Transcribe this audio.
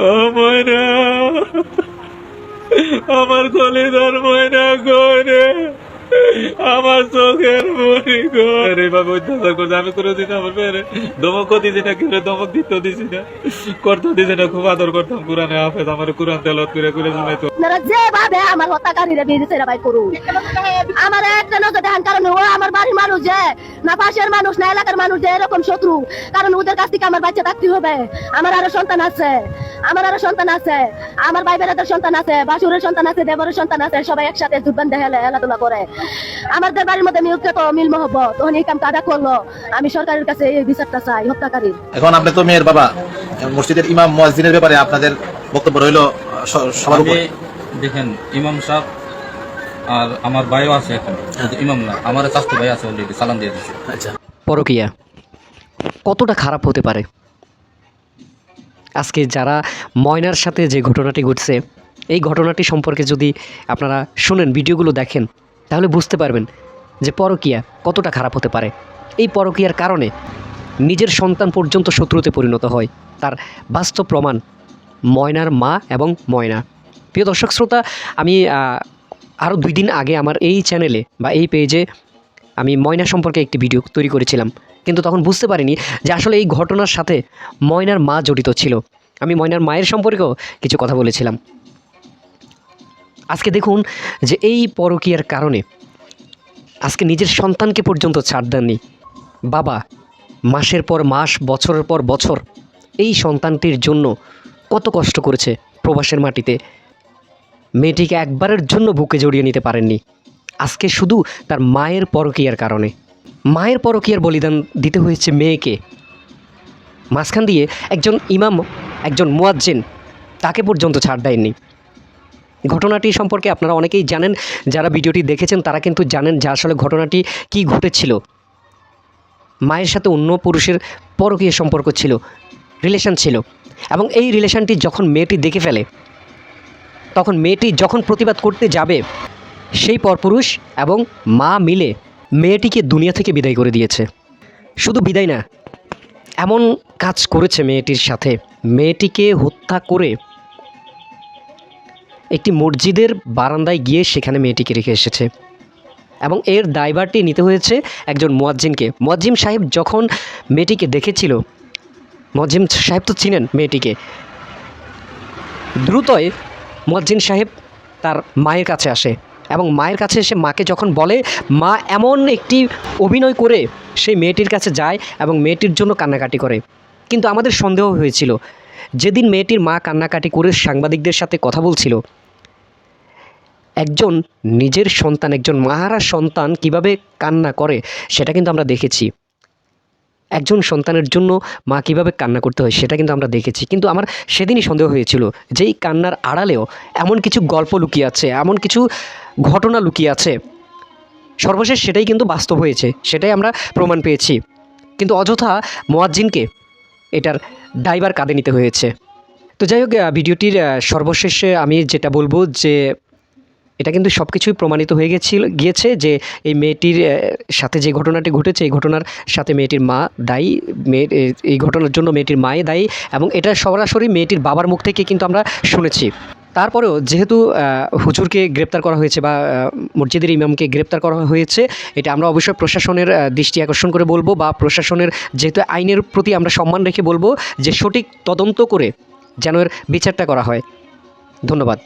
ও ময়না আমার কলিদার ময়না করে আমার চোখের মনি করে এইভাবে অত্যাচার করছে আমি কোনোদিন আমার মেয়েরে। ধমকও দিছি না কেউ ধমক দিতেও দিছি না। করতেও দিছি না খুব আদর করতাম কোরআনে হাফেজ আমার কোরআন তেলত করে করে শুনাইতো আপনারা যেভাবে আমার হত্যাকারীরা দিচ্ছে ভাই করুন আমার একটা নজর দেখান কারণ ও আমার বাড়ির মানুষ যে। না পাশের মানুষ না এলাকার মানুষ যে এরকম শত্রু কারণ ওদের কাছ থেকে আমার বাচ্চা থাকতে হবে। আমার আরও সন্তান আছে আমার আরও সন্তান আছে আমার ভাই বেড়াদের সন্তান আছে বাসুরের সন্তান আছে দেবরের সন্তান আছে সবাই একসাথে দুর্বান দেখালে খেলাধুলা করে। আমাদের বাড়ির মধ্যে মিল তো মিল মহব্বত তখন এই কাম কাদা করল। আমি সরকারের কাছে এই বিচারটা চাই হত্যাকারী। এখন আপনি তো মেয়ের বাবা মসজিদের ইমাম মুয়াজ্জিনের ব্যাপারে আপনাদের বক্তব্য রইল সবার উপরে। দেখেন ইমাম সাহেব আর আমার ভাইও আছে এখন ইমাম না আমার চাস্তু ভাই আছে অলরেডি সালাম দিয়ে দিচ্ছে আচ্ছা। পরকিয়া কতটা খারাপ হতে পারে? আজকে যারা ময়নার সাথে যে ঘটনাটি ঘটছে এই ঘটনাটি সম্পর্কে যদি আপনারা শুনেন ভিডিওগুলো দেখেন তাহলে বুঝতে পারবেন যে পরকিয়া কতটা খারাপ হতে পারে। এই পরকিয়ার কারণে নিজের সন্তান পর্যন্ত শত্রুতে পরিণত হয়। তার বাস্তব প্রমাণ ময়নার মা এবং ময়না। প্রিয় দর্শক শ্রোতা আমি আরও দুই দিন আগে আমার এই চ্যানেলে বা এই পেজে আমি ময়না সম্পর্কে একটি ভিডিও তৈরি করেছিলাম। কিন্তু তখন বুঝতে পারিনি যে আসলে এই ঘটনার সাথে ময়নার মা জড়িত ছিল। আমি ময়নার মায়ের সম্পর্কেও কিছু কথা বলেছিলাম। আজকে দেখুন যে এই পরকীয়ার কারণে আজকে নিজের সন্তানকে পর্যন্ত ছাড় দেননি। বাবা, মাসের পর মাস, বছরের পর বছর এই সন্তানটির জন্য কত কষ্ট করেছে প্রবাসের মাটিতে। মেয়েটিকে একবারের জন্য বুকে জড়িয়ে নিতে পারেননি। আজকে শুধু তার মায়ের পরকীয়ার কারণে। মায়ের পরকীয়ার বলিদান দিতে হয়েছে মেয়েকে। মাঝখান দিয়ে একজন ইমাম, একজন মোয়াজ্জেন তাকে পর্যন্ত ছাড় দেয়নি। ঘটনাটি সম্পর্কে আপনারা অনেকেই জানেন, যারা ভিডিওটি দেখেছেন তারা কিন্তু জানেন যে আসলে ঘটনাটি কি ঘটেছিল। মায়ের সাথে অন্য পুরুষের পরকীয় সম্পর্ক ছিল, রিলেশন ছিল এবং এই রিলেশনটি যখন মেয়েটি দেখে ফেলে তখন মেয়েটি যখন প্রতিবাদ করতে যাবে, সেই পরপুরুষ এবং মা মিলে মেয়েটিকে দুনিয়া থেকে বিদায় করে দিয়েছে। শুধু বিদায় না, এমন কাজ করেছে মেয়েটির সাথে। মেয়েটিকে হত্যা করে একটি মসজিদের বারান্দায় গিয়ে সেখানে মেয়েটিকে রেখে এসেছে। এবং এর দায়ভারটি নিতে হয়েছে একজন মোয়াজ্জিনকে। মোয়াজ্জিম সাহেব যখন মেয়েটিকে দেখেছিল, মোয়াজ্জিম সাহেব তো চিনেন মেয়েটিকে। দ্রুতই মোয়াজ্জিন সাহেব তার মায়ের কাছে আসে এবং মায়ের কাছে এসে মাকে যখন বলে, মা এমন একটি অভিনয় করে সেই মেয়েটির কাছে যায় এবং মেয়েটির জন্য কান্নাকাটি করে। কিন্তু আমাদের সন্দেহ হয়েছিল। যেদিন মেয়েটির মা কান্নাকাটি করে সাংবাদিকদের সাথে কথা বলছিল, একজন নিজের সন্তান, একজন মাহারা সন্তান কীভাবে কান্না করে সেটা কিন্তু আমরা দেখেছি। একজন সন্তানের জন্য মা কীভাবে কান্না করতে হয় সেটা কিন্তু আমরা দেখেছি। কিন্তু আমার সেদিনই সন্দেহ হয়েছিল যেই কান্নার আড়ালেও এমন কিছু গল্প লুকিয়ে আছে, এমন কিছু ঘটনা লুকিয়ে আছে। সর্বশেষ সেটাই কিন্তু বাস্তব হয়েছে, সেটাই আমরা প্রমাণ পেয়েছি। কিন্তু অযথা মোয়াজ্জিনকে এটার দায়বার কাঁধে নিতে হয়েছে। তো যাই হোক ভিডিওটির সর্বশেষে আমি যেটা বলব যে এটা কিন্তু সব কিছুই প্রমাণিত হয়ে গেছিল, গিয়েছে যে এই মেয়েটির সাথে যে ঘটনাটি ঘটেছে, এই ঘটনার সাথে মেয়েটির মা দায়ী মেয়ের এই ঘটনার জন্য মেয়েটির মায়ে দায়ী এবং এটা সরাসরি মেয়েটির বাবার মুখ থেকে কিন্তু আমরা শুনেছি। তারপরেও যেহেতু হুজুরকে গ্রেপ্তার করা হয়েছে বা মসজিদের ইমামকে গ্রেপ্তার করা হয়েছে, এটা আমরা অবশ্যই প্রশাসনের দৃষ্টি আকর্ষণ করে বলব বা প্রশাসনের যেহেতু আইনের প্রতি আমরা সম্মান রেখে বলব যে সঠিক তদন্ত করে যেন এর বিচারটা করা হয়। ধন্যবাদ।